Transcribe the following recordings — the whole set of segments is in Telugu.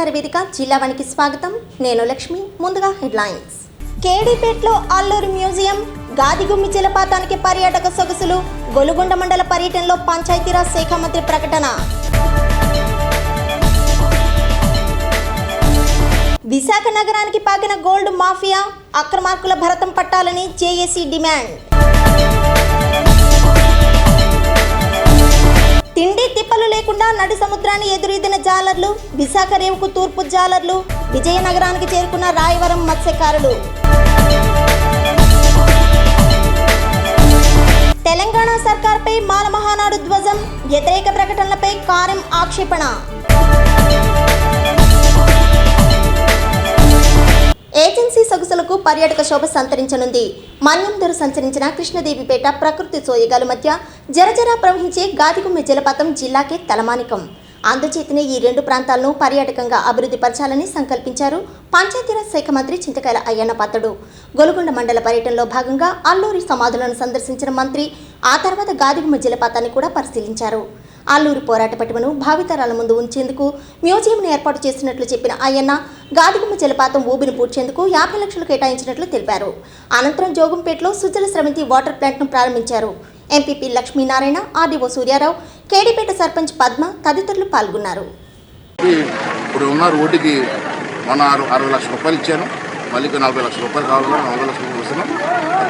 సమాచార వేదిక జిల్లావానికి స్వాగతం. నేను లక్ష్మి ముందుగా హెడ్లైన్స్. కేడీపేట్లో అల్లూరు మ్యూజియం గాదిగుమ్మి జలపాతానికి పర్యాటక సొగసులు గొలుగొండ మండల పర్యటనలో పంచాయతీరాజ్ శాఖ మంత్రి ప్రకటన. విశాఖ నగరానికి పాకిన గోల్డ్ మాఫియా అక్రమార్కుల భరతం పట్టాలని జేఏసీ డిమాండ్. తిండి తిప్పలు లేకుండా నడి సముద్రాన్ని ఎదురీదిన జాలర్లు విశాఖ రేవుకు తూర్పు జాలర్లు విజయనగరానికి చేరుకున్న రాయవరం మత్స్యకారులు. తెలంగాణ సర్కార్పై మాల మహానాడు ధ్వజం వ్యతిరేక ప్రకటనలపై కారం ఆక్షేపణ. ఏజెన్సీ సొగసులకు పర్యాటక శోభ సంతరించనుంది. మన్యందరు సంచరించిన కృష్ణదేవిపేట ప్రకృతి సోయగాల మధ్య జరజర ప్రవహించే గాదిగుమ్మె జలపాతం జిల్లాకే తలమానికం. అందుచేతనే ఈ రెండు ప్రాంతాలను పర్యాటకంగా అభివృద్ధి పరచాలని సంకల్పించారు పంచాయతీరాజ్ శాఖ మంత్రి చింతకాయల అయ్యన్న పాత్రుడు. గొలుగొండ మండల పర్యటనలో భాగంగా అల్లూరి సమాధులను సందర్శించిన మంత్రి ఆ తర్వాత గాదిగుమ్మ జలపాతాన్ని కూడా పరిశీలించారు. అల్లూరి పోరాట పటిమను భావితరాల ముందు ఉంచేందుకు మ్యూజియంను ఏర్పాటు చేసినట్లు చెప్పిన అయ్యన్న గాదిగుమ్మ జలపాతం ఊబిని పూడ్చేందుకు యాభై లక్షలు కేటాయించినట్లు తెలిపారు. అనంతరం జోగంపేటలో సుజల స్రవంతి వాటర్ ప్లాంట్ను ప్రారంభించారు. ఎంపీపీ లక్ష్మీనారాయణ ఆర్డీఓ సూర్యారావు కేడీపేట సర్పంచ్ పద్మ తదితరులు పాల్గొన్నారు. ఇప్పుడు ఉన్న రోడ్డుకి మొన్న అరవై లక్షల రూపాయలు ఇచ్చాను. మళ్ళీ నలభై లక్షల రూపాయలు కావాలి నలభై లక్షల రూపాయలు వస్తున్నాం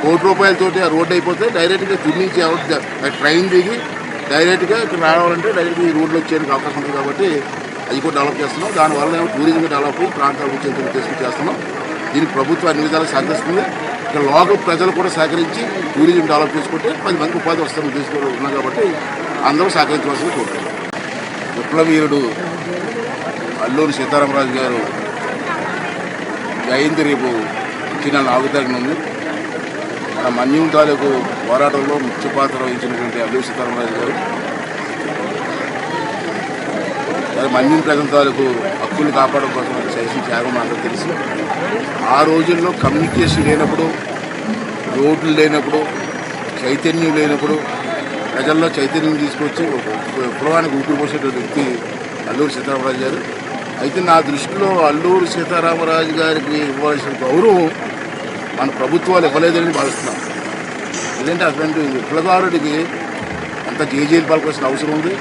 కోటి రూపాయలతోటి ఆ రోడ్డు అయిపోతే డైరెక్ట్గా తుడి ట్రైన్ దిగి డైరెక్ట్గా ఇక్కడ రావాలంటే డైరెక్ట్గా ఈ రోడ్లో వచ్చేందుకు అవకాశం ఉంది కాబట్టి అది కూడా డెవలప్ చేస్తున్నాం. దానివల్ల టూరిజం డెవలప్ ప్రాంతాలకు వచ్చేందుకు ఉద్దేశం చేస్తున్నాం. దీనికి ప్రభుత్వం అన్ని విధాలు సహకరిస్తుంది. ఇక్కడ లోకల్ ప్రజలు కూడా సహకరించి టూరిజం డెవలప్ చేసుకుంటే పది మంది ఉపాధి వస్తున్న ఉద్దేశంలో ఉన్నాం కాబట్టి అందరూ సహకరించవలసింది కోరుతున్నాం విప్లవీయుడు అల్లూరి సీతారామరాజు గారు జయంతి రేపు ఇచ్చిన నాలుగు తారీఖున ఉంది మన మన్యం తాలూకు పోరాటంలో ముఖ్య పాత్ర వహించినటువంటి అల్లూరి సీతారామరాజు గారు. మరి మన్యం ప్రజల తాలూకు హక్కులు కాపాడడం కోసం చేసిన త్యాగం మనకు తెలుసు. ఆ రోజుల్లో కమ్యూనికేషన్ లేనప్పుడు రోడ్లు లేనప్పుడు చైతన్యం లేనప్పుడు ప్రజల్లో చైతన్యం తీసుకొచ్చి ఒక విప్లవానికి ఊపిరి పోసేటువంటి వ్యక్తి అల్లూరు సీతారామరాజు గారు. అయితే నా దృష్టిలో అల్లూరు సీతారామరాజు గారికి ఇవ్వాల్సిన గౌరవం మన ప్రభుత్వాలు ఇవ్వలేదని భావిస్తున్నాం. ఎందుకంటే అటువంటి విప్లవారుడికి అంత జేజేలు పలకాల్సిన అవసరం ఉంది.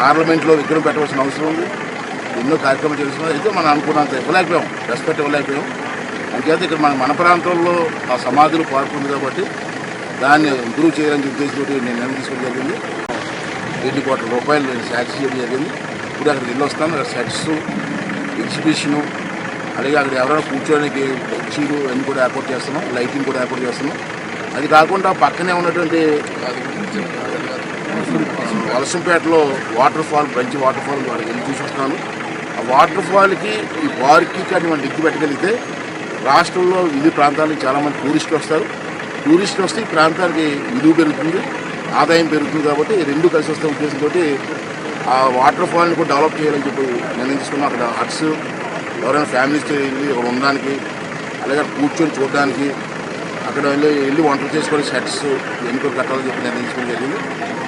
పార్లమెంట్లో విగ్రహం పెట్టవలసిన అవసరం ఉంది. ఎన్నో కార్యక్రమాలు చేస్తున్నాం అయితే మనం అనుకున్నంత ఇవ్వలేకపోయాం. రెస్పెక్ట్ ఇవ్వలేకపోయాం. అంచేత ఇక్కడ మన మన ప్రాంతంలో ఆ సమాధులు పాల్పొంది కాబట్టి దాన్ని ఇంప్రూవ్ చేయాలని ఉద్దేశంతో నేను నిర్ణయం తీసుకోవడం జరిగింది. ఎన్ని కోట్ల రూపాయలు నేను శాక్స్ చేయడం జరిగింది. ఇప్పుడు అక్కడికి వెళ్ళి వస్తాను. అక్కడ సెట్స్ ఎగ్జిబిషను అలాగే అక్కడ ఎవరైనా కూర్చోడానికి కుర్చీలు అన్నీ కూడా ఏర్పాటు చేస్తున్నాం. లైటింగ్ కూడా ఏర్పాటు చేస్తున్నాం. అది కాకుండా పక్కనే ఉన్నటువంటి వలసంపేటలో వాటర్ ఫాల్ మంచి వాటర్ ఫాల్ వాళ్ళకి వెళ్ళి చూసి వస్తాను ఆ వాటర్ ఫాల్కి ఈ బార్కి కానీ మనం దిక్కు పెట్టగలిగితే రాష్ట్రంలో ఇది ప్రాంతాలకు చాలామంది టూరిస్టులు వస్తారు. టూరిస్టులు వస్తే ఈ ప్రాంతానికి విలువ పెరుగుతుంది ఆదాయం పెరుగుతుంది కాబట్టి రెండు కలిసి వస్తే ఉద్దేశంతో ఆ వాటర్ ఫాల్ని కూడా డెవలప్ చేయాలని చెప్పి నిర్ణయం తీసుకున్నాం అక్కడ హట్స్ ఎవరైనా ఫ్యామిలీస్తో వెళ్ళి అక్కడ ఉండడానికి అలాగే కూర్చొని చూడడానికి అక్కడ వెళ్ళి వెళ్ళి వంటలు చేసుకొని షర్ట్స్ ఇవన్నీ కట్టాలని చెప్పి నేను తీసుకోవడం జరిగింది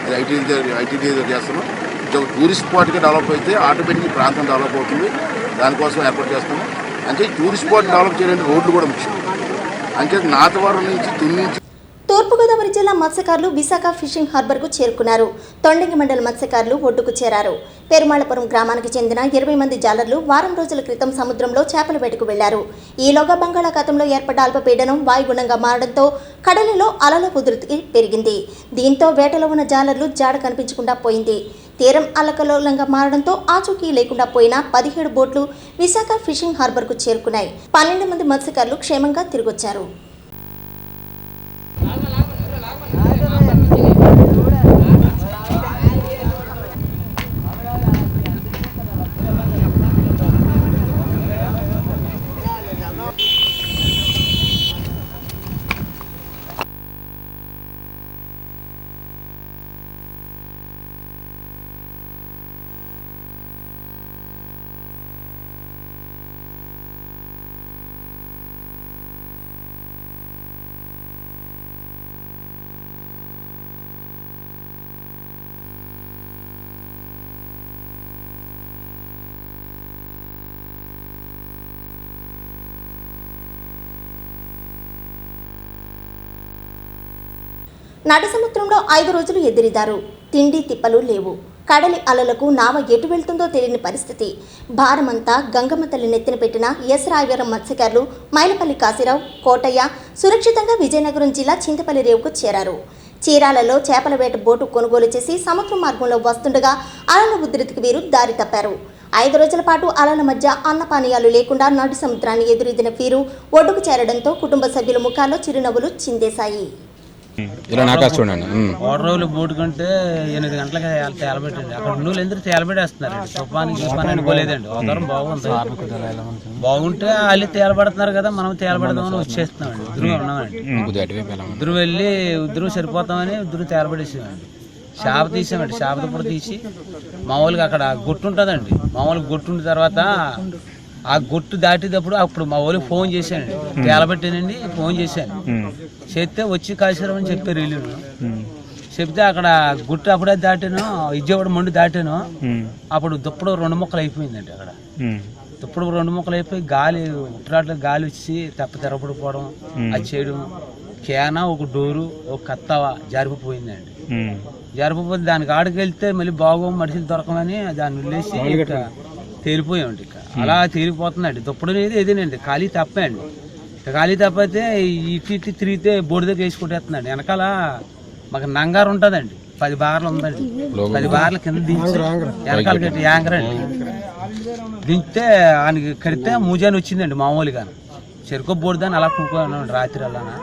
అది ఐటీ ఐటీ చేస్తున్నాం. ఇది ఒక టూరిస్ట్ స్పాట్గా డెవలప్ అయితే ఆటోమేటిక్ ఈ ప్రాంతం డెవలప్ అవుతుంది. దానికోసం ఏర్పాటు చేస్తున్నాం. అంటే టూరిస్ట్ స్పాట్ డెవలప్ చేయడానికి రోడ్లు కూడా ముఖ్యం. అంటే నాతవరం నుంచి తుని నుంచి తూర్పుగోదావరి జిల్లా మత్స్యకారులు విశాఖ ఫిషింగ్ హార్బర్కు చేరుకున్నారు. తొండంగి మండల మత్స్యకారులు ఒడ్డుకు చేరారు. పెరుమాళపురం గ్రామానికి చెందిన ఇరవై మంది జాలర్లు వారం రోజుల క్రితం సముద్రంలో చేపల వేటకు వెళ్ళారు. ఈలోగా బంగాళాఖాతంలో ఏర్పడ్డ అల్పపీడనం వాయుగుణంగా మారడంతో కడలిలో అలల కుదురుతికి పెరిగింది. దీంతో వేటలో ఉన్న జాలర్లు జాడ కనిపించకుండా పోయింది. తీరం అల్లకల్లోలంగా మారడంతో ఆచూకీ లేకుండా పోయిన పదిహేడు బోట్లు విశాఖ ఫిషింగ్ హార్బర్కు చేరుకున్నాయి. పన్నెండు మంది మత్స్యకారులు క్షేమంగా తిరిగొచ్చారు. నడి సముద్రంలో ఐదు రోజులు ఎదిరిదారు. తిండి తిప్పలు లేవు. కడలి అలలకు నావ ఎటు వెళ్తుందో తెలియని పరిస్థితి. భారమంతా గంగమ్మ తల్లి నెత్తిన పెట్టిన ఎస్ రాయవరం మత్స్యకారులు మైలపల్లి కాశీరావు కోటయ్య సురక్షితంగా విజయనగరం జిల్లా చింతపల్లి రేవుకు చేరారు. చీరాలలో చేపల వేట బోటు కొనుగోలు చేసి సముద్ర మార్గంలో వస్తుండగా అలల ఉధృతికి వీరు దారి తప్పారు. ఐదు రోజుల పాటు అలల మధ్య అన్నపానీయాలు లేకుండా నడి సముద్రాన్ని ఎదురెదిన వీరు ఒడ్డుకు చేరడంతో కుటుంబ సభ్యుల ముఖాల్లో చిరునవ్వులు చిందేశాయి. ఇలా నాకు చూడండి. ఓడరోలు బోటు కంటే ఎనిమిది గంటలకి తేలబెట్టండి అక్కడ నుండి ఎందుకు తేలబెట్టేస్తున్నారండి తుఫాను గిఫాన్ అనుకోలేదండి ఓదరం బాగుంది. బాగుంటే వాళ్ళు తేలబడుతున్నారు కదా మనం తేలబెడదామని వచ్చేస్తున్నామండి. ఇద్దరు ఉన్నామండి. ఇద్దరు వెళ్ళి ఇద్దరు సరిపోతామని ఇద్దరు తేలబడేసామండి చేప తీసామండి. చేప కూడా తీసి మామూలుగా అక్కడ గుట్టు ఉంటుందండి. మామూలుగా గుట్టు ఉన్న తర్వాత ఆ గుట్టు దాటేటప్పుడు అప్పుడు మా వాళ్ళు ఫోన్ చేశానండి తేలబెట్టానండి ఫోన్ చేశాను చేస్తే వచ్చి కాల్చారని చెప్పారు వీళ్ళు. చెప్తే అక్కడ గుట్టు అప్పుడే దాటాను విజయవాడ మండు దాటాను. అప్పుడు దుప్పుడు రెండు ముక్కలు అయిపోయిందండి అక్కడ. దుప్పుడు రెండు ముక్కలు అయిపోయి గాలి ఉత్తరాట్లో గాలి వచ్చి తెప్ప తెరపడిపోవడం అది చేయడం. కేనా ఒక డోరు ఒక కత్తవ జారిపోయిందండి. జారిపోతే దానికి ఆడికి వెళ్తే మళ్ళీ బాగో మనుషులు దొరకమని దాన్ని వదిలేసి తేలిపోయామండి ఇక. అలా తేలిపోతుందండి దుప్పుడు అనేది ఏదేనండి ఖాళీ తప్పే అండి. ఖాళీ తప్పైతే ఇటు ఇటు తిరిగితే బోర్డు దగ్గర వేసుకుంటేస్తుందండి. వెనకాల మాకు నంగారు ఉంటుందండి. పది బార్లు ఉందండి. పది బార్ల కింద దించి వెనకాల కట్టి యాంకర్ అండి. దించితే ఆయనకి కడితే మూజాని వచ్చిందండి మామూలుగా చెరుకు బోర్డు దాన్ని అలా కూకున్నాం రాత్రి అలానా.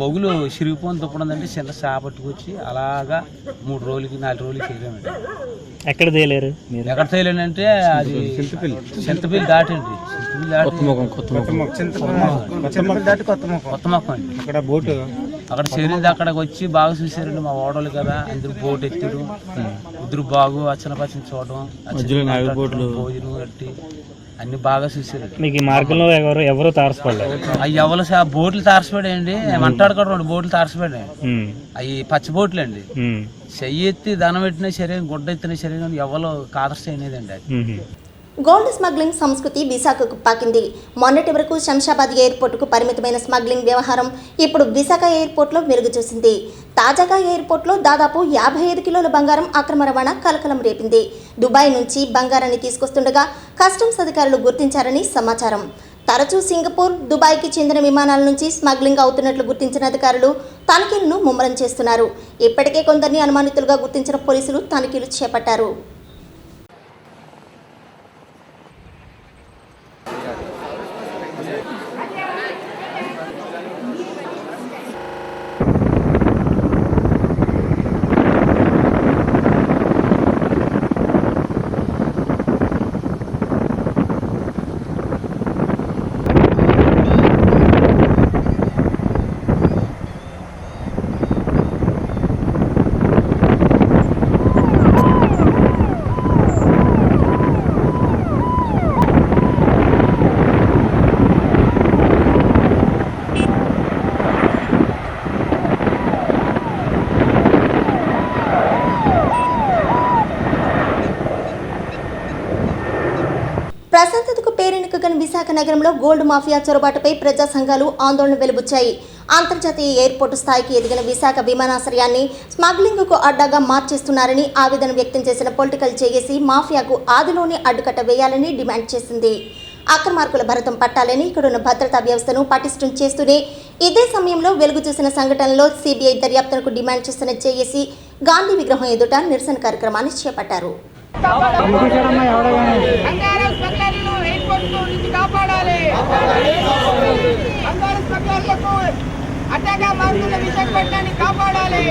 పొగులు సిరిగిపోని దుప్పడందంటే చిన్న చేప పట్టుకొచ్చి అలాగా మూడు రోజులకి నాలుగు రోజులకి చేయలేమండి. ఎక్కడ తేలేరు మీరు? ఎక్కడ తేలేనంటే అది చింతపిల్లి. దాటండి. చింతపిల్లి దాటి కొత్త మొక్క అండి. అక్కడ బోటు. అక్కడ చేరింది అక్కడికి వచ్చి బాగా చూసారండి మా ఓడలు కదా. అందరూ బోట్ ఎత్తడం ఇద్దరు బాగు అచ్చన పచ్చని చూడడం మధ్యలో నాలుగు బోట్లు. భోజనం కట్టి అన్ని బాగా చూసారండి మీకు ఈ మార్గంలో ఎవరు ఎవరు తారసపడలేదు? అవి ఎవరు సా- బోట్లు తారసపడాయండి. మంటాడు కూడా రెండు బోట్లు తారసపడాయి అవి పచ్చి బోట్లు అండి చెయ్యి ఎత్తి ధనం పెట్టిన శరీరం గుడ్డ ఎత్తిన శరీరం ఎవరు కాదర్స్ అయినదండి అది. గోల్డ్ స్మగ్లింగ్ సంస్కృతి విశాఖకు పాకింది. మొన్నటి వరకు శంషాబాద్ ఎయిర్పోర్టుకు పరిమితమైన స్మగ్లింగ్ వ్యవహారం ఇప్పుడు విశాఖ ఎయిర్పోర్ట్లో వెలుగు చూసింది. తాజాగా ఎయిర్పోర్ట్లో దాదాపు యాభై ఐదు కిలోల బంగారం అక్రమ రవాణా కలకలం రేపింది. దుబాయ్ నుంచి బంగారాన్ని తీసుకొస్తుండగా కస్టమ్స్ అధికారులు గుర్తించారని సమాచారం. తరచూ సింగపూర్ దుబాయ్కి చెందిన విమానాల నుంచి స్మగ్లింగ్ అవుతున్నట్లు గుర్తించిన అధికారులు తనిఖీలను ముమ్మరం చేస్తున్నారు. ఇప్పటికే కొందరిని అనుమానితులుగా గుర్తించిన పోలీసులు తనిఖీలు చేపట్టారు. విశాఖ నగరంలో గోల్డ్ మాఫియా చొరబాటుపై ప్రజా సంఘాలు ఆందోళన వెలుబుచ్చాయి. అంతర్జాతీయ ఎయిర్పోర్టు స్థాయికి ఎదిగిన విశాఖ విమానాశ్రయాన్ని స్మగ్లింగ్కు అడ్డాగా మార్చేస్తున్నారని ఆవేదన వ్యక్తం చేసిన పొలిటికల్ చేసి మాఫియాకు ఆదిలోనే అడ్డుకట్ట వేయాలని డిమాండ్ చేసింది. అక్రమార్కుల భరతం పట్టాలని ఇక్కడున్న భద్రతా వ్యవస్థను పటిష్టం చేస్తూనే ఇదే సమయంలో వెలుగు చూసిన సంఘటనలో సిబిఐ దర్యాప్తునకు డిమాండ్ చేస్తున్న చేసి గాంధీ విగ్రహం ఎదుట నిరసన కార్యక్రమాన్ని చేపట్టారు. అందరు సంఘాలకు అడ్డగా మారుతున్న విశాఖపట్నాన్ని కాపాడాలి.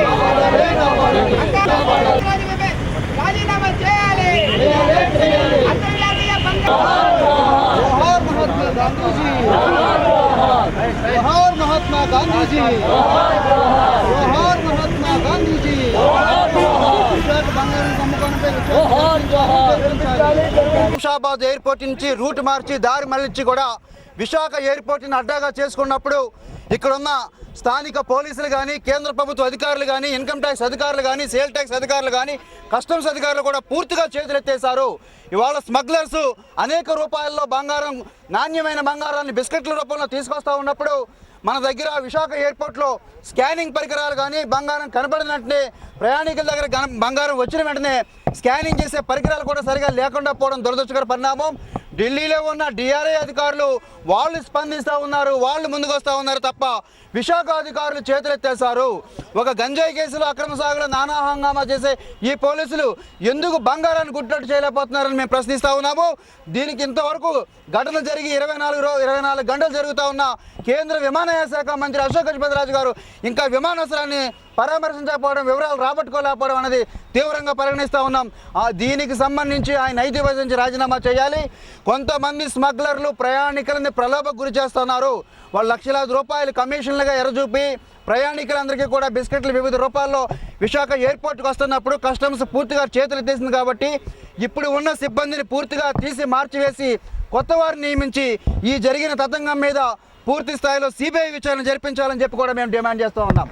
రాజీనామా చేయాలి. అంతర్జాతీయ మహాత్మా గాంధీజీ. హైదరాబాద్ ఎయిర్పోర్ట్ నుంచి రూట్ మార్చి దారి మళ్ళించి కూడా విశాఖ ఎయిర్పోర్ట్ని అడ్డాగా చేసుకున్నప్పుడు ఇక్కడున్న స్థానిక పోలీసులు కానీ కేంద్ర ప్రభుత్వ అధికారులు కానీ ఇన్కమ్ ట్యాక్స్ అధికారులు కానీ సేల్ ట్యాక్స్ అధికారులు కానీ కస్టమ్స్ అధికారులు కూడా పూర్తిగా చేతులెత్తేశారు. ఇవాళ స్మగ్లర్స్ అనేక రూపాయల్లో బంగారం నాణ్యమైన బంగారాన్ని బిస్కెట్ల రూపంలో తీసుకొస్తా ఉన్నప్పుడు మన దగ్గర విశాఖ ఎయిర్పోర్ట్లో స్కానింగ్ పరికరాలు కానీ బంగారం కనపడిన వెంటనే ప్రయాణికుల దగ్గర గన- బంగారం వచ్చిన వెంటనే స్కానింగ్ చేసే పరికరాలు కూడా సరిగా లేకుండా పోవడం దురదృష్టకర పరిణామం. ఢిల్లీలో ఉన్న డిఆర్ఐ అధికారులు వాళ్ళు స్పందిస్తూ ఉన్నారు వాళ్ళు ముందుకు వస్తూ ఉన్నారు తప్ప విశాఖ అధికారులు చేతులెత్తేశారు. ఒక గంజాయి కేసులో అక్రమ సాగులో నానా హంగామా చేసే ఈ పోలీసులు ఎందుకు బంగారాన్ని గుడ్డట్టు చేయలేకపోతున్నారని మేము ప్రశ్నిస్తూ ఉన్నాము. దీనికి ఇంతవరకు ఘటన జరిగి ఇరవై నాలుగు రో ఇరవై నాలుగు గంటలు జరుగుతూ ఉన్న కేంద్ర విమానయాన శాఖ మంత్రి అశోక్ గజపతిరాజు గారు ఇంకా విమానాశ్రయాన్ని పరామర్శించకపోవడం వివరాలు రాబట్టుకోలేకపోవడం అనేది తీవ్రంగా పరిగణిస్తూ ఉన్నాం. ఆ దీనికి సంబంధించి ఆయన నైతిక నుంచి రాజీనామా చేయాలి. కొంతమంది స్మగ్లర్లు ప్రయాణికులని ప్రలోభకు గురి చేస్తున్నారు. వాళ్ళు లక్షలాది రూపాయలు కమిషన్లుగా ఎరచూపి ప్రయాణికులందరికీ కూడా బిస్కెట్లు వివిధ రూపాల్లో విశాఖ ఎయిర్పోర్ట్కి వస్తున్నప్పుడు కస్టమ్స్ పూర్తిగా చేతులు తీసింది కాబట్టి ఇప్పుడు ఉన్న సిబ్బందిని పూర్తిగా తీసి మార్చివేసి కొత్త వారిని నియమించి ఈ జరిగిన తతంగం మీద పూర్తి స్థాయిలో సిబిఐ విచారణ జరిపించాలని చెప్పి కూడా మేము డిమాండ్ చేస్తూ ఉన్నాం.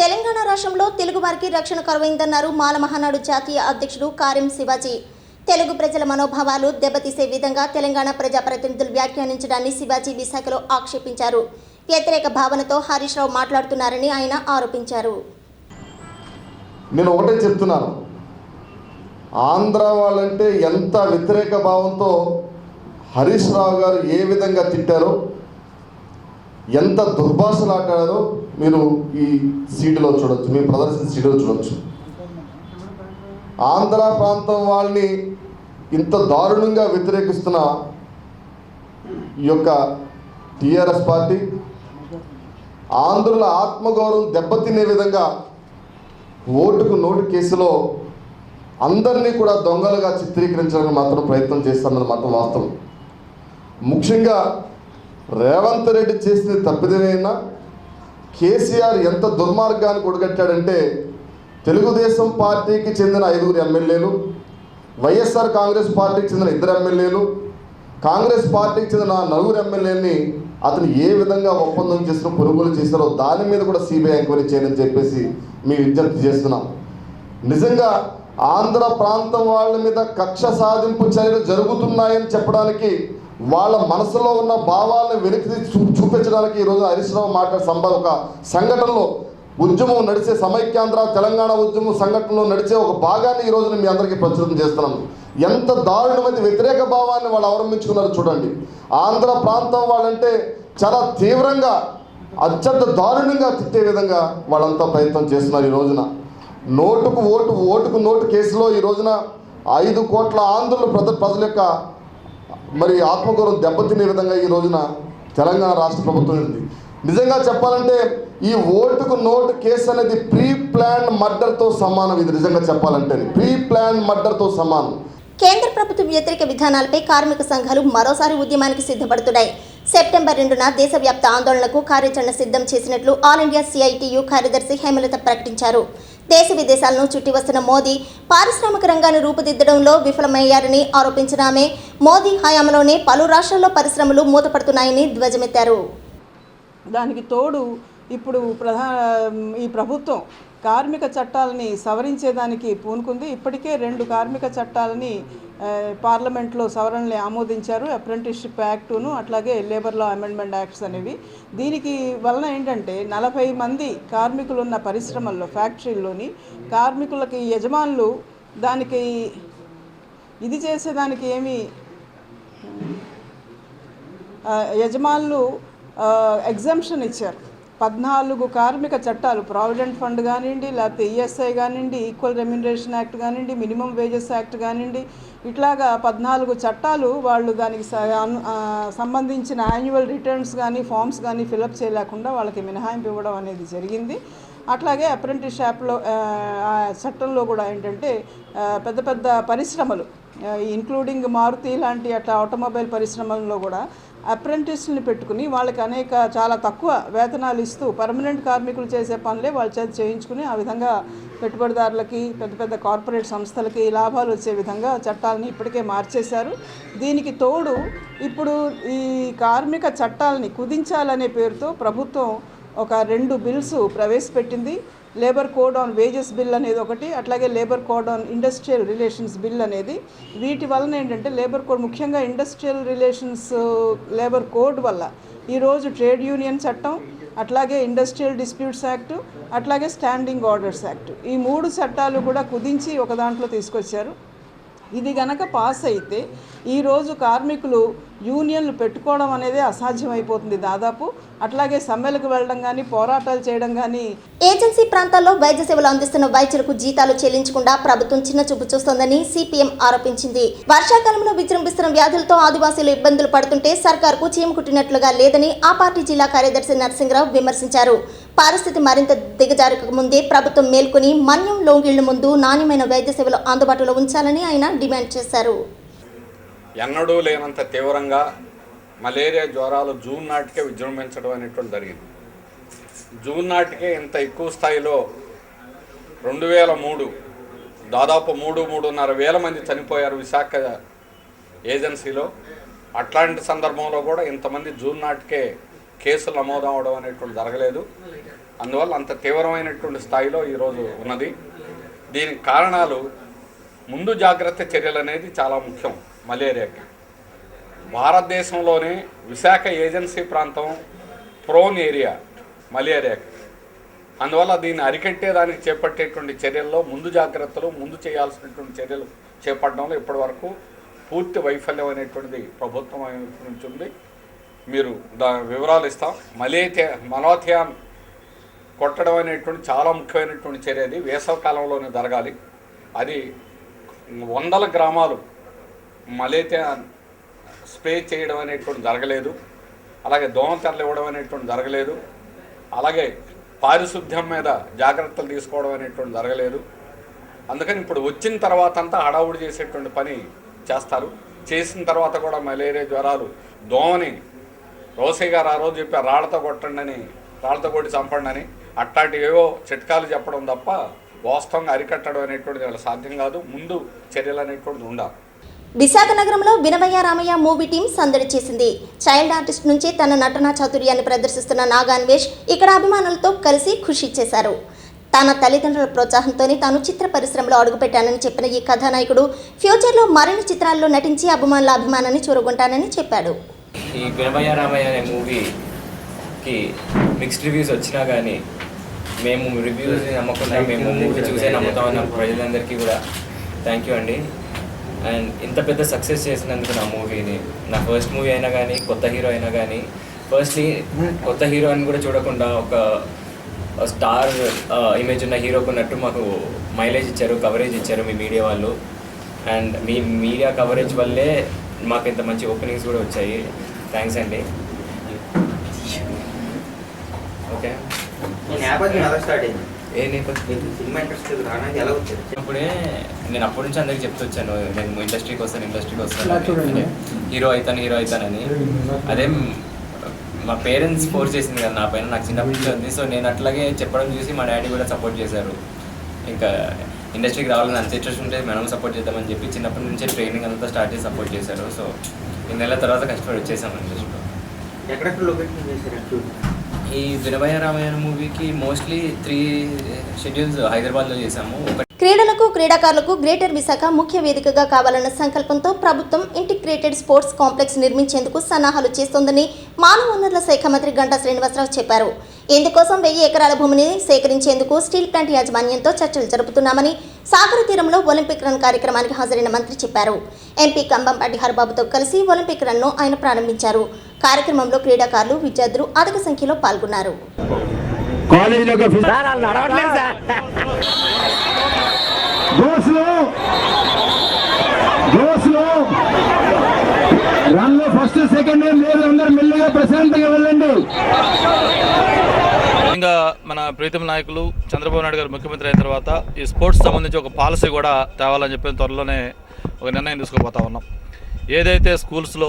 తెలంగాణ రాష్ట్రంలో తెలుగు వారికి రక్షణ కరువైందన్నారు మాల మహానాడు జాతీయ అధ్యక్షుడు కారెం శివాజీ. తెలుగు ప్రజల మనోభావాలు దెబ్బతీసే విధంగా తెలంగాణ ప్రజాప్రతినిధులు వ్యాఖ్యానించడాన్ని శివాజీ విశాఖలో ఆక్షేపించారు. వ్యతిరేక భావనతో హరీష్ రావు మాట్లాడుతున్నారని ఆయన ఆరోపించారు. నేను ఒకటే చెప్తున్నాను. ఆంధ్ర వాళ్ళంటే ఎంత వ్యతిరేక భావంతో హరీష్ రావు గారు ఏ విధంగా తిట్టారో ఎంత దుర్భాషలాడారో మీరు ఈ సీటులో చూడొచ్చు మీ ప్రదర్శన సీటులో చూడొచ్చు. ఆంధ్ర ప్రాంతం వాళ్ళని ఇంత దారుణంగా వ్యతిరేకిస్తున్న ఈ యొక్క టీఆర్ఎస్ పార్టీ ఆంధ్రుల ఆత్మగౌరవం దెబ్బతినే విధంగా ఓటుకు నోటు కేసులో అందరినీ కూడా దొంగలుగా చిత్రీకరించడానికి మాత్రం ప్రయత్నం చేస్తున్నది మాత్రం వాస్తవం. ముఖ్యంగా రేవంత్ రెడ్డి చేసిన తప్పిదమైనా కేసీఆర్ ఎంత దుర్మార్గానికి ఒడగట్టాడంటే తెలుగుదేశం పార్టీకి చెందిన ఐదుగురు ఎమ్మెల్యేలు వైఎస్ఆర్ కాంగ్రెస్ పార్టీకి చెందిన ఇద్దరు ఎమ్మెల్యేలు కాంగ్రెస్ పార్టీకి చెందిన నలుగురు ఎమ్మెల్యేని అతను ఏ విధంగా ఒప్పందం చేసినా కొనుగోలు చేశారో దాని మీద కూడా సిబిఐ ఎంక్వైరీ చేయాలని చెప్పేసి మీ విజ్ఞప్తి చేస్తున్నాం. నిజంగా ఆంధ్ర ప్రాంతం వాళ్ళ మీద కక్ష సాధింపు చర్యలు జరుగుతున్నాయని చెప్పడానికి వాళ్ళ మనసులో ఉన్న భావాలను వెలికి చూ చూపించడానికి ఈరోజు హరీష్ రావు మాట్లాడే సంభ ఒక సంఘటనలో ఉద్యమం నడిచే సమైక్యాంధ్ర తెలంగాణ ఉద్యమం సంఘటనలో నడిచే ఒక భాగాన్ని ఈ రోజున మీ అందరికీ ప్రచురం చేస్తున్నాను ఎంత దారుణమైన వ్యతిరేక భావాన్ని వాళ్ళు అవలంబించుకున్నారో చూడండి. ఆంధ్ర ప్రాంతం వాళ్ళంటే చాలా తీవ్రంగా అత్యంత దారుణంగా తిట్టే విధంగా వాళ్ళంతా ప్రయత్నం చేస్తున్నారు ఈ రోజున. నోటుకు ఓటు ఓటుకు నోటు కేసులో ఈ రోజున ఐదు కోట్ల ఆంధ్రులు ప్రజ ప్రజల యొక్క మరి ఆత్మగౌరవం దెబ్బతినే విధంగా ఈ రోజున తెలంగాణ రాష్ట్ర ప్రభుత్వం ఉంది. నిజంగా చెప్పాలంటే ఈ ఓటుకు నోటు కేసు అనేది ప్రీ ప్లాన్ మర్డర్తో సమానం ఇది నిజంగా చెప్పాలంటే. ప్రీ ప్లాన్ మర్డర్తో సమానం. కేంద్ర ప్రభుత్వ వ్యతిరేక విధానాలపై కార్మిక సంఘాలు మరోసారి ఉద్యమానికి సిద్ధపడుతున్నాయి. సెప్టెంబర్ రెండున దేశవ్యాప్త ఆందోళనకు కార్యాచరణ సిద్ధం చేసినట్లు ఆల్ ఇండియా సిఐటియు కార్యదర్శి హేమలత ప్రకటించారు. దేశ విదేశాలను చుట్టి వస్తున్న మోదీ పారిశ్రామిక రంగాన్ని రూపుదిద్దడంలో విఫలమయ్యారని ఆరోపించిన ఆమె మోదీ హయాంలోనే పలు రాష్ట్రాల్లో పరిశ్రమలు మూతపడుతున్నాయని ధ్వజమెత్తారు. దానికి తోడు ఇప్పుడు ప్రధా ఈ ప్రభుత్వం కార్మిక చట్టాలని సవరించేదానికి పూనుకుంది. ఇప్పటికే రెండు కార్మిక చట్టాలని పార్లమెంట్లో సవరణలు ఆమోదించారు. అప్రెంటిస్షిప్ యాక్టును అట్లాగే లేబర్ లా అమెండ్మెంట్ యాక్ట్స్ అనేవి. దీనికి వలన ఏంటంటే నలభై మంది కార్మికులు ఉన్న పరిశ్రమల్లో ఫ్యాక్టరీల్లోని కార్మికులకి యజమానులు దానికి ఇది చేసేదానికి ఏమి యజమానులు ఎగ్జామ్షన్ ఇచ్చారు. పద్నాలుగు కార్మిక చట్టాలు ప్రావిడెంట్ ఫండ్ కానివ్వండి లేకపోతే ఈఎస్ఐ కానివ్వండి ఈక్వల్ రెమ్యునరేషన్ యాక్ట్ కానివ్వండి మినిమం వేజెస్ యాక్ట్ కానివ్వండి ఇట్లాగా పద్నాలుగు చట్టాలు వాళ్ళు దానికి స- సంబంధించిన యాన్యువల్ రిటర్న్స్ కానీ ఫామ్స్ కానీ ఫిలప్ చేయలేకుండా వాళ్ళకి మినహాయింపు ఇవ్వడం అనేది జరిగింది. అట్లాగే అప్రెంటిస్ షాప్లో ఆ చట్టంలో కూడా ఏంటంటే పెద్ద పెద్ద పరిశ్రమలు ఇంక్లూడింగ్ మారుతి లాంటి అట్లా ఆటోమొబైల్ పరిశ్రమల్లో కూడా అప్రెంటిస్ని పెట్టుకుని వాళ్ళకి అనేక చాలా తక్కువ వేతనాలు ఇస్తూ పర్మనెంట్ కార్మికులు చేసే పనులే వాళ్ళ చేత చేయించుకుని ఆ విధంగా పెట్టుబడిదారులకి పెద్ద పెద్ద కార్పొరేట్ సంస్థలకి లాభాలు వచ్చే విధంగా చట్టాలని ఇప్పటికే మార్చేశారు. దీనికి తోడు ఇప్పుడు ఈ కార్మిక చట్టాలని కుదించాలనే పేరుతో ప్రభుత్వం ఒక రెండు బిల్స్ ప్రవేశపెట్టింది. Labour code on wages bill అనేది ఒకటి అట్లాగే labour code on industrial relations bill అనేది. వీటి వలన ఏంటంటే లేబర్ కోడ్ ముఖ్యంగా ఇండస్ట్రియల్ రిలేషన్స్ లేబర్ కోడ్ వల్ల ఈరోజు ట్రేడ్ యూనియన్ చట్టం అట్లాగే ఇండస్ట్రియల్ డిస్ప్యూట్స్ యాక్ట్ అట్లాగే స్టాండింగ్ ఆర్డర్స్ యాక్ట్. ఈ మూడు చట్టాలు కూడా కుదించి ఒక దాంట్లో తీసుకొచ్చారు. ఇది గనక పాస్ అయితే ఈరోజు కార్మికులు యూనియన్లు పెట్టుకోవడం అనేది అసాధ్యమైపోతుంది దాదాపు. అట్లాగే సమ్మెలకు వెళ్ళడం కానీ పోరాటాలు చేయడం కానీ ఏజెన్సీ ప్రాంతాల్లో వైద్య సేవలు అందిస్తున్న వైద్యులకు జీతాలు చెల్లించకుండా ప్రభుత్వం చిన్న చూపు చూస్తోందని సిపిఎం ఆరోపించింది. వర్షాకాలంలో విజృంభిస్తున్న వ్యాధులతో ఆదివాసీలు ఇబ్బందులు పడుతుంటే సర్కార్కు చీమకుట్టినట్లుగా లేదని ఆ పార్టీ జిల్లా కార్యదర్శి నరసింహరావు విమర్శించారు. పరిస్థితి మరింత దిగజారక ముందే ప్రభుత్వం మేల్కొని మన్యం లోంగిళ్ళ ముందు నాణ్యమైన వైద్య సేవలు అందుబాటులో ఉంచాలని ఆయన డిమాండ్ చేశారు. ఎన్నడూ లేనంత తీవ్రంగా మలేరియా జ్వరాలు జూన్ నాటికే విజృంభించడం అనేటువంటి జరిగింది. జూన్ నాటికే ఇంత ఎక్కువ స్థాయిలో రెండు వేల మూడు దాదాపు మూడు మూడున్నర వేల మంది చనిపోయారు విశాఖ ఏజెన్సీలో. అట్లాంటి సందర్భంలో కూడా ఇంతమంది జూన్ నాటికే కేసులు నమోదు అవడం అనేటువంటి జరగలేదు. అందువల్ల అంత తీవ్రమైనటువంటి స్థాయిలో ఈరోజు ఉన్నది. దీనికి కారణాలు ముందు జాగ్రత్త చర్యలు అనేది చాలా ముఖ్యం మలేరియాకి. భారతదేశంలోనే విశాఖ ఏజెన్సీ ప్రాంతం ప్రోన్ ఏరియా మలేరియాకి. అందువల్ల దీన్ని అరికట్టేదానికి చేపట్టేటువంటి చర్యల్లో ముందు జాగ్రత్తలు ముందు చేయాల్సినటువంటి చర్యలు చేపట్టడంలో ఇప్పటివరకు పూర్తి వైఫల్యం అనేటువంటిది ప్రభుత్వం నుంచి ఉంది. మీరు దా వివరాలు ఇస్తాం. మలేథియా మలోథియాన్ కొట్టడం అనేటువంటి చాలా ముఖ్యమైనటువంటి చర్య అది. వేసవకాలంలోనే జరగాలి. అది వందల గ్రామాలు మలేరియా స్ప్రే చేయడం అనేటువంటి జరగలేదు. అలాగే దోమతెరలు ఇవ్వడం అనేటువంటి జరగలేదు. అలాగే పారిశుద్ధ్యం మీద జాగ్రత్తలు తీసుకోవడం అనేటువంటి జరగలేదు. అందుకని ఇప్పుడు వచ్చిన తర్వాత అంతా హడావుడి చేసేటువంటి పని చేస్తారు. చేసిన తర్వాత కూడా మలేరియా జ్వరాలు దోమని రోసయ్య గారు ఆ రోజు చెప్పారు రాళ్ళతో కొట్టండి అని రాళ్ళతో కొట్టి చంపండి అని. అట్లాంటి ఏవో చిట్కాలు చెప్పడం తప్ప వాస్తవంగా అరికట్టడం అనేటువంటిది వాళ్ళ సాధ్యం కాదు. ముందు చర్యలు అనేటువంటిది ఉండాలి. విశాఖ నగరంలో వినమయ్య రామయ్య మూవీ టీం సందడి చేసింది. చైల్డ్ ఆర్టిస్ట్ నుంచి తన నటనా చాతుర్యాన్ని ప్రదర్శిస్తున్న నాగాన్వేష్ ఇక్కడ అభిమానులతో కలిసి ఖుషి చేశారు. తన తల్లిదండ్రుల ప్రోత్సాహంతోనే తాను చిత్ర పరిశ్రమలో అడుగుపెట్టానని చెప్పిన ఈ కథానాయకుడు ఫ్యూచర్లో మరిన్ని చిత్రాల్లో నటించి అభిమానుల అభిమానాన్ని చూరగొంటానని చెప్పాడు. ఈ వినమయ్య రామయ్య అనే మూవీకి మిక్స్డ్ రివ్యూస్ వచ్చినా కానీ మేము రివ్యూస్ నమ్మకుండా మేము మూవీ చూసే నమ్ముతామన్న ప్రజలందరికీ కూడా. థ్యాంక్ యూ అండి. అండ్ ఇంత పెద్ద సక్సెస్ చేసినందుకు నా మూవీని నా ఫస్ట్ మూవీ అయినా కానీ కొత్త హీరో అయినా కానీ ఫస్ట్లీ కొత్త హీరో అని కూడా చూడకుండా ఒక స్టార్ ఇమేజ్ ఉన్న హీరోకు ఉన్నట్టు మాకు మైలేజ్ ఇచ్చారు కవరేజ్ ఇచ్చారు మీ మీడియా వాళ్ళు. అండ్ మీ మీడియా కవరేజ్ వల్లే మాకు ఇంత మంచి ఓపెనింగ్స్ కూడా వచ్చాయి. థ్యాంక్స్ అండి. ఏ అప్పుడే నేను అప్పటి నుంచి అందరికి చెప్తూ వచ్చాను నేను ఇండస్ట్రీకి వస్తాను ఇండస్ట్రీకి వస్తాను. హీరో అవుతాను హీరో అవుతానని అదే మా పేరెంట్స్ ఫోర్స్ చేసింది కదా నా పైన నాకు చిన్నప్పటి నుంచి ఉంది. సో నేను అట్లాగే చెప్పడం చూసి మా డాడీ కూడా సపోర్ట్ చేశారు. ఇంకా ఇండస్ట్రీకి రావాలని అంత ఇంట్రెస్ట్ ఉంటే మనం సపోర్ట్ చేద్దామని చెప్పి చిన్నప్పటి నుంచే ట్రైనింగ్ అంతా స్టార్ట్ చేసి సపోర్ట్ చేశారు. సో ఈ నెల తర్వాత కష్టపడి వచ్చేసాం ఇండస్ట్రీలో ఎక్కడెక్కడ లొకేషన్ చేశారు ఈ వినభయ రామాయణ మూవీకి మోస్ట్లీ త్రీ షెడ్యూల్స్ హైదరాబాద్లో చేసాము క్రీడలకు క్రీడాకారులకు గ్రేటర్ విశాఖ ముఖ్య వేదికగా కావాలన్న సంకల్పంతో ప్రభుత్వం ఇంటిగ్రేటెడ్ స్పోర్ట్స్ కాంప్లెక్స్ నిర్మించేందుకు సన్నాహాలు చేస్తోందని మానవ వనరుల శాఖ మంత్రి గంటా శ్రీనివాసరావు చెప్పారు. ఇందుకోసం వెయ్యి ఎకరాల భూమిని సేకరించేందుకు స్టీల్ ప్లాంట్ యాజమాన్యంతో చర్చలు జరుపుతున్నామని సాగర తీరంలో ఒలింపిక్ రన్ కార్యక్రమానికి హాజరైన మంత్రి చెప్పారు. ఎంపీ కంబంపాటి హరిబాబుతో కలిసి ఒలింపిక్ రన్ను ఆయన ప్రారంభించారు. కార్యక్రమంలో క్రీడాకారులు విద్యార్థులు అధిక సంఖ్యలో పాల్గొన్నారు. రన్లో ఫస్ట్ సెకండ్ లేదు. అందరు మెల్లిగా ప్రశాంతంగా వెళ్ళండి. ఇంకా మన ప్రీతం నాయకులు చంద్రబాబు నాయుడు గారు ముఖ్యమంత్రి అయిన తర్వాత ఈ స్పోర్ట్స్ సంబంధించి ఒక పాలసీ కూడా తేవాలని చెప్పిన త్వరలోనే ఒక నిర్ణయం తీసుకోబోతా ఉన్నాం. ఏదైతే స్కూల్స్లో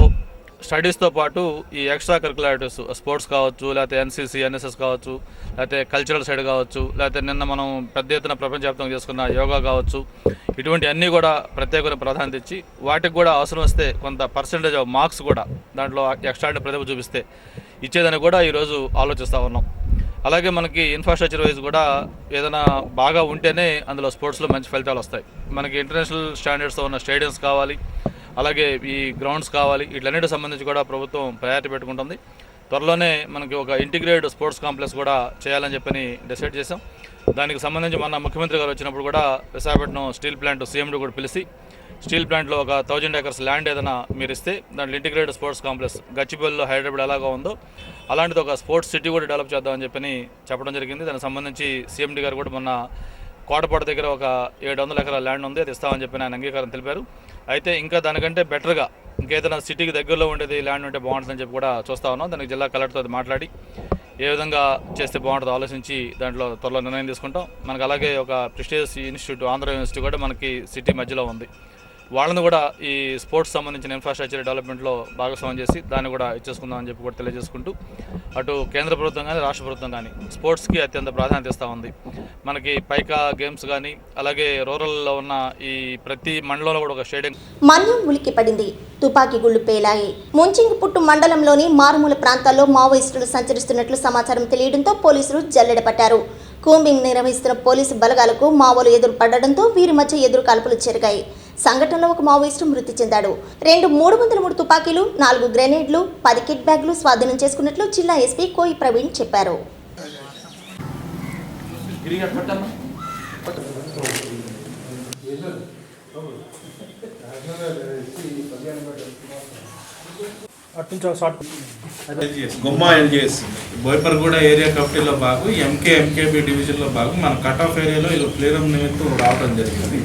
స్టడీస్తో పాటు ఈ ఎక్స్ట్రా కరికులర్ యాక్టివిటీస్ స్పోర్ట్స్ కావచ్చు లేకపోతే ఎన్సీసీ ఎన్ఎస్ఎస్ కావచ్చు లేకపోతే కల్చరల్ సైడ్ కావచ్చు లేకపోతే నిన్న మనం పెద్ద ఎత్తున ప్రపంచవ్యాప్తంగా చేసుకున్న యోగా కావచ్చు ఇటువంటి అన్నీ కూడా ప్రత్యేకమైన ప్రాధాన్యత ఇచ్చి వాటికి కూడా అవసరం వస్తే కొంత పర్సంటేజ్ ఆఫ్ మార్క్స్ కూడా దాంట్లో ఎక్స్ట్రా ప్రతిభ చూపిస్తే ఇచ్చేదని కూడా ఈరోజు ఆలోచిస్తూ ఉన్నాం. అలాగే మనకి ఇన్ఫ్రాస్ట్రక్చర్ వైజ్ కూడా ఏదైనా బాగా ఉంటేనే అందులో స్పోర్ట్స్లో మంచి ఫలితాలు వస్తాయి. మనకి ఇంటర్నేషనల్ స్టాండర్డ్స్తో ఉన్న స్టేడియంస్ కావాలి అలాగే ఈ గ్రౌండ్స్ కావాలి వీటన్నిటికి సంబంధించి కూడా ప్రభుత్వం ప్రయారిటీ పెట్టుకుంటుంది. త్వరలోనే మనకి ఒక ఇంటిగ్రేటెడ్ స్పోర్ట్స్ కాంప్లెక్స్ కూడా చేయాలని చెప్పని డిసైడ్ చేసాం దానికి సంబంధించి మన ముఖ్యమంత్రి గారు వచ్చినప్పుడు కూడా విశాఖపట్నం స్టీల్ ప్లాంట్ సీఎండి కూడా పిలిచి స్టీల్ ప్లాంట్లో ఒక థౌజండ్ ఏకర్స్ ల్యాండ్ ఏదైనా మీరు ఇస్తే దాంట్లో ఇంటిగ్రేటెడ్ స్పోర్ట్స్ కాంప్లెక్స్ గచ్చిబౌలిలో హైదరాబాద్ ఎలాగో ఉందో అలాంటిది ఒక స్పోర్ట్స్ సిటీ కూడా డెవలప్ చేద్దామని చెప్పని చెప్పడం జరిగింది. దానికి సంబంధించి సీఎండీ గారు కూడా మొన్న కోటపాట దగ్గర ఒక ఏడు వందల ఎకరాల ల్యాండ్ ఉంది. అది ఇస్తామని చెప్పి ఆయన అంగీకారం తెలిపారు. అయితే ఇంకా దానికంటే బెటర్గా ఇంకేదైనా సిటీకి దగ్గరలో ఉండేది ల్యాండ్ ఉంటే బాగుంటుందని చెప్పి కూడా చూస్తా ఉన్నాం. దానికి జిల్లా కలెక్టర్తో మాట్లాడి ఏ విధంగా చేస్తే బాగుంటుందో ఆలోచించి దాంట్లో త్వరలో నిర్ణయం తీసుకుంటాం. మనకు అలాగే ఒక ప్రిస్టేజియస్ ఇన్స్టిట్యూట్ ఆంధ్ర యూనివర్సిటీ కూడా మనకి సిటీ మధ్యలో ఉంది. వాళ్ళని కూడా ఈ స్పోర్ట్స్ సంబంధించిన ఇన్ఫ్రాస్ట్రక్చర్ డెవలప్మెంట్లో భాగస్వామ్యం చేసి దాన్ని కూడా ఇచ్చేసుకుందాం అని చెప్పి కూడా తెలియజేసుకుంటూ అటు కేంద్ర ప్రభుత్వం కానీ రాష్ట్ర ప్రభుత్వం కానీ స్పోర్ట్స్కి అత్యంత ప్రాధాన్యత ఇస్తూ ఉంది. మనకి పైకా గేమ్స్ కానీ అలాగే రూరల్లో ఉన్న ఈ ప్రతి మండలంలో కూడా ఒక స్టేడియం మన్యం ఉలికి పడింది. తుపాకీ గుళ్ళు పేలాయి. ముంచింగిపుట్టు మండలంలోని మారుమూల ప్రాంతాల్లో మావోయిస్టులు సంచరిస్తున్నట్లు సమాచారం తెలియడంతో పోలీసులు జల్లెడ పట్టారు. కూంబింగ్ నిర్వహిస్తున్న పోలీసు బలగాలకు మావోలు ఎదురు పడడంతో వీరి మధ్య ఎదురు కాల్పులు జరిగాయి సంఘటనలో ఒక మావోయిస్టు మృతి చెందాడు. రెండు మూడు వందల మూడు తుపాకీలు నాలుగు గ్రెనేడ్లు పది కిట్ బ్యాగులు స్వాధీనం చేసుకున్నట్లు జిల్లా ఎస్పీ కోయి ప్రవీణ్ చెప్పారు. గుమ్మా ఎల్జిఎస్. బోయపర్గూడ ఏరియా కమిటీలో భాగం ఎంకే ఎంకేబి డివిజన్లో భాగం. మన కట్ ఆఫ్ ఏరియాలో ఇలా క్లియరం నిమిత్తం రావడం జరిగింది.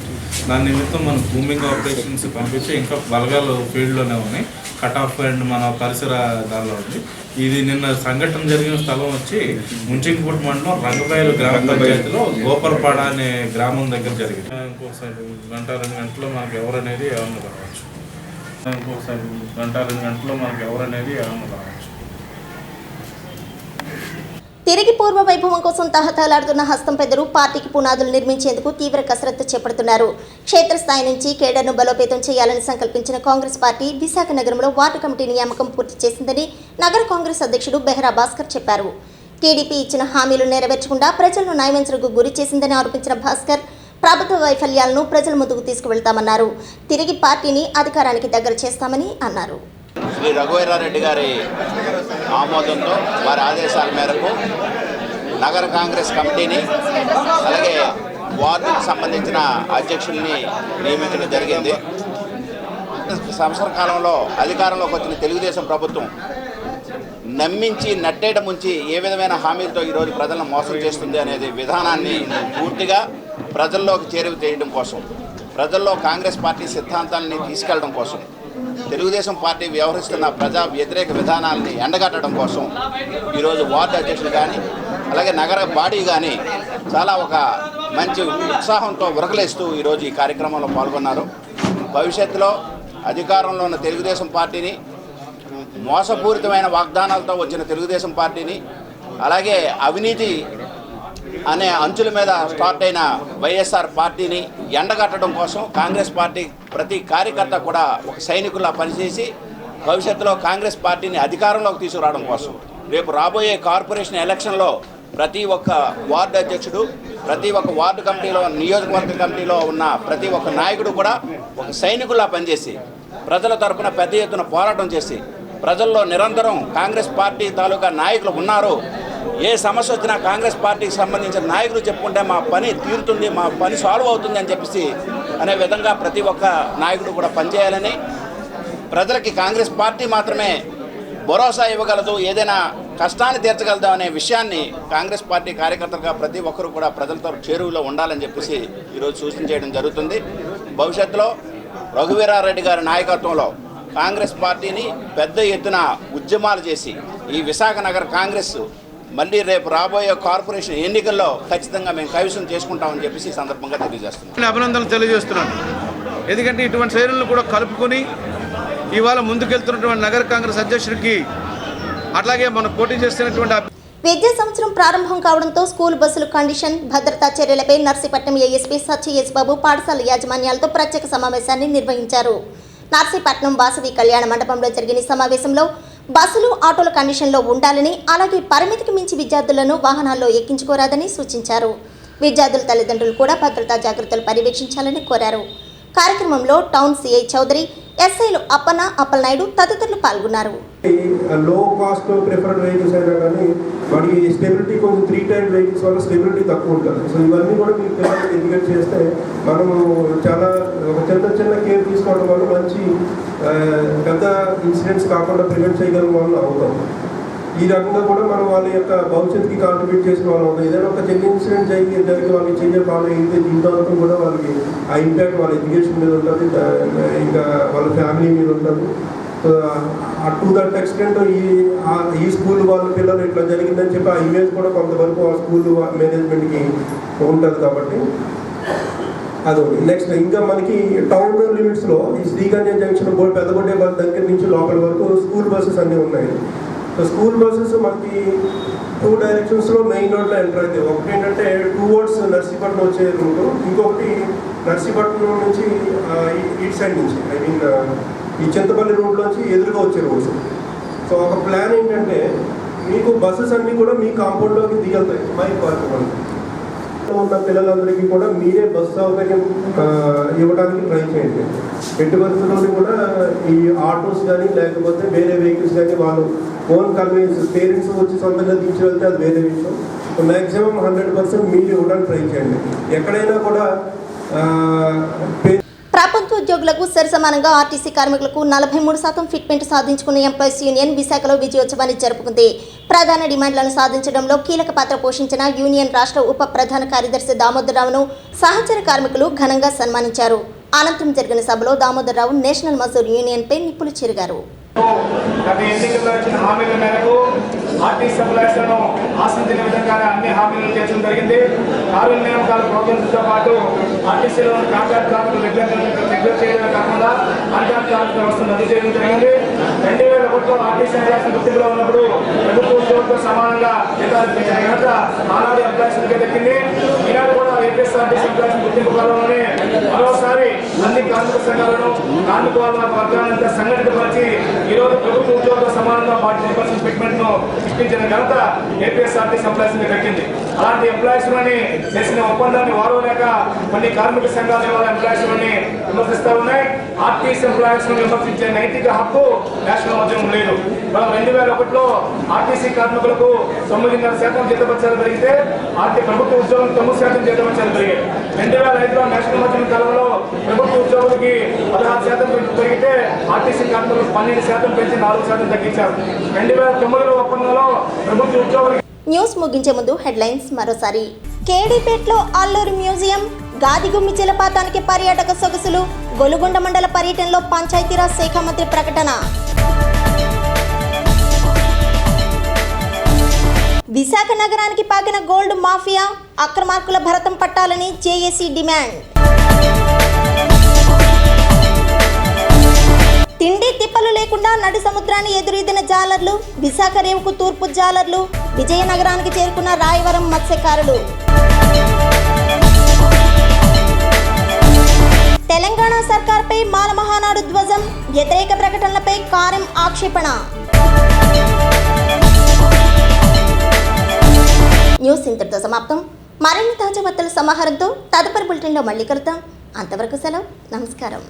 దాని నిమిత్తం మనం భూమింగ్ ఆపరేషన్స్ పంపించి ఇంకా బలగాలు ఫీల్డ్లోనే ఉన్నాయి. కట్ ఆఫ్ అండ్ మన పరిసర దానిలో ఉంది. ఇది నిన్న సంఘటన జరిగిన స్థలం వచ్చి ముంచింగిపుట్ మండలం రంగబయలు గ్రామ పంచాయతీలో గోపర్పాడ అనే గ్రామం దగ్గర జరిగింది. ఇంకోసారి గంట రెండు గంటల్లో మనకు ఎవరనేది ఏమన్నా రావచ్చు ఇంకోసారి గంట రెండు గంటల్లో మనకు ఎవరనేది ఏమన్నా రావచ్చు తిరిగి పూర్వ వైభవం కోసం తహతలాడుతున్న హస్తం పెద్దలు పార్టీకి పునాదులు నిర్మించేందుకు తీవ్ర కసరత్తు చేపడుతున్నారు. క్షేత్రస్థాయి నుంచి కేడర్ను బలోపేతం చేయాలని సంకల్పించిన కాంగ్రెస్ పార్టీ విశాఖ నగరంలో వార్డు కమిటీ నియామకం పూర్తి చేసిందని నగర కాంగ్రెస్ అధ్యక్షుడు బెహ్రా భాస్కర్ చెప్పారు. టీడీపీ ఇచ్చిన హామీలు నెరవేర్చకుండా ప్రజలను నయవంచనకు గురి చేసిందని ఆరోపించిన భాస్కర్ ప్రభుత్వ వైఫల్యాలను ప్రజల ముందుకు తీసుకువెళ్తామన్నారు. తిరిగి పార్టీని అధికారానికి దగ్గర చేస్తామని అన్నారు. శ్రీ రఘువీరారెడ్డి గారి ఆమోదంతో వారి ఆదేశాల మేరకు నగర కాంగ్రెస్ కమిటీని అలాగే వార్డుకు సంబంధించిన అధ్యక్షుల్ని నియమించడం జరిగింది. సంవత్సర కాలంలో అధికారంలోకి వచ్చిన తెలుగుదేశం ప్రభుత్వం నమ్మించి నట్టేట ముంచి ఏ విధమైన హామీలతో ఈరోజు ప్రజలను మోసం చేస్తుంది అనేది విధానాన్ని పూర్తిగా ప్రజల్లోకి చేరువ చేయడం కోసం ప్రజల్లో కాంగ్రెస్ పార్టీ సిద్ధాంతాలని తీసుకెళ్ళడం కోసం తెలుగుదేశం పార్టీ వ్యవహరిస్తున్న ప్రజా వ్యతిరేక విధానాలని ఎండగట్టడం కోసం ఈరోజు వార్డు అధ్యక్షులు కానీ అలాగే నగర బాడీ కానీ చాలా ఒక మంచి ఉత్సాహంతో ఉరకలేస్తూ ఈరోజు ఈ కార్యక్రమంలో పాల్గొన్నారు. భవిష్యత్తులో అధికారంలో ఉన్న తెలుగుదేశం పార్టీని మోసపూరితమైన వాగ్దానాలతో వచ్చిన తెలుగుదేశం పార్టీని అలాగే అవినీతి అనే అంచుల మీద స్టార్ట్ అయిన వైఎస్ఆర్ పార్టీని ఎండగట్టడం కోసం కాంగ్రెస్ పార్టీ ప్రతి కార్యకర్త కూడా ఒక సైనికులా పనిచేసి భవిష్యత్తులో కాంగ్రెస్ పార్టీని అధికారంలోకి తీసుకురావడం కోసం. రేపు రాబోయే కార్పొరేషన్ ఎలక్షన్లో ప్రతి ఒక్క వార్డు అధ్యక్షుడు ప్రతి ఒక్క వార్డు కమిటీలో నియోజకవర్గ కమిటీలో ఉన్న ప్రతి ఒక్క నాయకుడు కూడా ఒక సైనికుల్లా పనిచేసి ప్రజల తరపున పెద్ద ఎత్తున పోరాటం చేసి ప్రజల్లో నిరంతరం కాంగ్రెస్ పార్టీ తాలూకా నాయకులు ఉన్నారు. ఏ సమస్య వచ్చినా కాంగ్రెస్ పార్టీకి సంబంధించిన నాయకులు చెప్పుకుంటే మా పని తీరుతుంది మా పని సాల్వ్ అవుతుంది అని చెప్పేసి అనే విధంగా ప్రతి ఒక్క నాయకుడు కూడా పనిచేయాలని ప్రజలకి కాంగ్రెస్ పార్టీ మాత్రమే భరోసా ఇవ్వగలదు ఏదైనా కష్టాన్ని తీర్చగలదు అనే విషయాన్ని కాంగ్రెస్ పార్టీ కార్యకర్తలుగా ప్రతి ఒక్కరు కూడా ప్రజలతో చేరువలో ఉండాలని చెప్పేసి ఈరోజు సూచన చేయడం జరుగుతుంది. భవిష్యత్తులో రఘువీరారెడ్డి గారి నాయకత్వంలో కాంగ్రెస్ పార్టీని పెద్ద ఎత్తున ఉద్యమాలు చేసి ఈ విశాఖ నగర కాంగ్రెస్ మళ్ళీ రేపు రాబోయే కార్పొరేషన్ ఎన్నికల్లో ఖచ్చితంగా మేము కైవసం చేసుకుంటామని చెప్పేసి ఈ సందర్భంగా తెలియజేస్తున్నాం. అభినందనలు తెలియజేస్తున్నాను. ఎందుకంటే ఇటువంటి శ్రేణులను కూడా కలుపుకొని ఇవాళ ముందుకెళ్తున్నటువంటి నగర కాంగ్రెస్ అధ్యక్షుడికి అట్లాగే మనం పోటీ చేస్తున్నటువంటి విద్యా సంవత్సరం ప్రారంభం కావడంతో స్కూల్ బస్సుల కండిషన్ భద్రతా చర్యలపై నర్సీపట్నం ఏఎస్పీ సత్య ఎస్ బాబు పాఠశాల యాజమాన్యాలతో ప్రత్యేక సమావేశాన్ని నిర్వహించారు. నర్సీపట్నం వాసవి కళ్యాణ మండపంలో జరిగిన ఈ సమావేశంలో బస్సులు ఆటోల కండిషన్లో ఉండాలని అలాగే పరిమితికి మించి విద్యార్థులను వాహనాల్లో ఎక్కించుకోరాదని సూచించారు. విద్యార్థుల తల్లిదండ్రులు కూడా భద్రతా జాగ్రత్తలు పర్యవేక్షించాలని కోరారు. కార్యక్రమంలో టౌన్ సిఐ చౌదరి ఎస్ఐలు అప్పన్న అప్పలనాయుడు తదితరులు పాల్గొన్నారు. లో కాస్ట్ ప్రిఫర్డ్ వెహికల్స్ అయినా కానీ వాడికి స్టెబిలిటీ కొంచెం త్రీ టైర్ వెహికల్స్ వల్ల స్టెబిలిటీ తక్కువ ఉంటుంది. సో ఇవన్నీ కూడా మీరు పిల్లలకి ఎడ్యుకేట్ చేస్తే మనము చాలా ఒక చిన్న చిన్న కేర్ తీసుకోవడం వల్ల మంచి పెద్ద ఇన్సిడెంట్స్ కాకుండా ప్రివెంట్ చేయగలం వాళ్ళు అవుతాం. ఈ రకంగా కూడా మనం వాళ్ళ యొక్క భవిష్యత్తుకి కాంట్రిబ్యూట్ చేసిన వాళ్ళు అవుతాం ఏదైనా ఒక చిన్న ఇన్సిడెంట్ జరిగి ఇద్దరికి వాళ్ళకి చెయ్య ప్రాబ్లం అయితే జీవితాంతం కూడా వాళ్ళకి ఆ ఇంపాక్ట్ వాళ్ళ ఎడ్యుకేషన్ మీద ఉంటుంది ఇంకా వాళ్ళ ఫ్యామిలీ మీద ఉంటుంది. టు దట్ ఎక్స్టెంట్ ఈ ఈ స్కూల్ వాళ్ళ పిల్లలు ఇట్లా జరిగిందని చెప్పి ఆ ఇమేజ్ కూడా కొంతవరకు ఆ స్కూల్ మేనేజ్మెంట్కి ఉంటుంది కాబట్టి అదొకటి. నెక్స్ట్ ఇంకా మనకి టౌన్ లిమిట్స్లో ఈ శ్రీగంజ జంక్షన్ బోర్డు పెద్దగొడ్డే వాళ్ళ దగ్గర నుంచి లోపల వరకు స్కూల్ బస్సెస్ అన్నీ ఉన్నాయి. సో స్కూల్ బస్సెస్ మనకి టూ డైరెక్షన్స్లో మెయిన్ రోడ్లో ఎంటర్ అవుతాయి. ఒకటి ఏంటంటే టూ వర్డ్స్ నర్సీపట్నం వచ్చే రూట్ ఇంకొకటి నర్సీపట్నం నుంచి ఇటు సైడ్ నుంచి ఐ మీన్ ఈ చింతపల్లి రూట్లోంచి ఎదురుగా వచ్చే రోడ్స్ సో ఒక ప్లాన్ ఏంటంటే మీకు బస్సెస్ అన్నీ కూడా మీ కాంపౌండ్లోకి దిగలుతాయి బైక్ పార్క్ ఉన్న పిల్లలందరికీ కూడా మీరే బస్సు సౌకర్యం ఇవ్వడానికి ట్రై చేయండి. ఎట్టి బస్సులోని కూడా ఈ ఆటోస్ కానీ లేకపోతే వేరే వెహికల్స్ కానీ వాళ్ళు ఓన్ కన్వీన్స్ పేరెంట్స్ వచ్చి సొంతంగా దించి వెళ్తే అది వేరే విషయం. మ్యాక్సిమం హండ్రెడ్ పర్సెంట్ మీరు ఇవ్వడానికి ట్రై చేయండి. ఎక్కడైనా కూడా ప్రభుత్వ ఉద్యోగులకు సరిసమానంగా ఆర్టీసీ కార్మికులకు నలభై మూడు శాతం ఫిట్మెంట్ సాధించుకున్న ఎంప్లాయీస్ యూనియన్ విశాఖలో విజయోత్సవాన్ని జరుపుకుంది. ప్రధాన డిమాండ్లను సాధించడంలో కీలక పాత్ర పోషించిన యూనియన్ రాష్ట్ర ఉప ప్రధాన కార్యదర్శి దామోదరరావును సహచర కార్మికులు ఘనంగా సన్మానించారు. అనంతరం జరిగిన సభలో దామోదరరావు నేషనల్ మజూర్ యూనియన్పై నిప్పులు చెరిగారు. గత ఎన్నికల్లో ఇచ్చిన హామీల మేరకు పార్టీ ఎంప్లాయీస్లను ఆశించిన విధంగానే అన్ని హామీలు తీర్చడం జరిగింది. కారు నియామకాల ప్రోగ్రామ్స్తో పాటు ఆర్టీసీలో ఉన్న కాంట్రాక్ట్ కార్మికులు రెగ్యులర్ రెగ్యులర్ చేయడమే కాకుండా కాంట్రాక్ట్ కార్మిక వ్యవస్థను రద్దు చేయడం జరిగింది. రెండు వేల ఒకటిలో ఆర్టీసీ ఎంప్లాయీస్ గుర్తింపులో ఉన్నప్పుడు ప్రభుత్వ ఉద్యోగులతో సమానంగా జీతాలు ఘనత ఆనాడు ఎంప్లాయీస్కే దక్కింది. ఈనాడు కూడా ఏపీఎస్ఆర్టీసీ అభ్యాసం గుర్తింపు కాలంలోనే మరోసారి అన్ని కార్మిక సంఘాలను కార్మిక వర్గాలంతా సంఘటితపరిచి ఈ రోజు ప్రభుత్వ ఉద్యోగులతో సమానంగా పార్టీ పర్సెంట్ ఫిట్మెంట్ సృష్టించిన ఘనత ఏపీఎస్ఆర్టీసీ ఎంప్లాయీస్ కట్టింది అలాంటి ఎంప్లాయీస్లోని చేసిన ఒప్పందాన్ని వారవలేక కొన్ని కార్మిక సంఘాలు ఇవాళ ఎంప్లాయీస్లోని విమర్శిస్తా ఉన్నాయి. ఆర్టీసీ ఎంప్లాయీస్ను విమర్శించే నైతిక హక్కు నేషనల్ ఉద్యమం లేదు. మనం రెండు వేల ఒకటిలో ఆర్టీసీ కార్మికులకు తొమ్మిదిన్నర శాతం జీతపత్యాలు పెరిగితే ఆర్టీ ప్రభుత్వ ఉద్యోగం తొమ్మిది శాతం జీతపత్యాలు పెరిగాయి. రెండు వేల ఐదులో నేషనల్ మధ్యం కాలంలో ప్రభుత్వ ఉద్యోగులకి పదహారు శాతం పెరిగితే ఆర్టీసీ కార్మికులకు పన్నెండు శాతం పెంచి నాలుగు శాతం తగ్గించారు. రెండు వేల తొమ్మిదిలో ఒప్పందం న్యూస్ ముగించే ముందు హెడ్లైన్స్ మరోసారి. కేడీపేట్లో అల్లూరి మ్యూజియం గాదిగుమ్మి జలపాతానికి పర్యాటక సొగసులు గొలుగొండ మండల పర్యటనలో పంచాయతీరాజ్ శాఖ మంత్రి ప్రకటన. విశాఖ నగరానికి పాకిన గోల్డ్ మాఫియా అక్రమార్కుల భరతం పట్టాలని జేఏసీ డిమాండ్. తిండి తిప్పలు లేకుండా నడి సముద్రాన్ని ఎదురీదిన జాలర్లు విశాఖ రేవుకు తూర్పు జాలర్లు విజయనగరానికి చేరుకున్న రాయవరం మత్స్యకారులు. తెలంగాణ సర్కార్పై మాల మహానాడు ధ్వజం వ్యతిరేక ప్రకటనలపై కారం ఆక్షేపణ. న్యూస్ ఇంతటితో సమాప్తం. మరిన్ని తాజా వార్తల సమాహారంతో తదుపరి బులెటిన్లో మళ్ళీ కలుద్దాం. అంతవరకు సెలవు. నమస్కారం.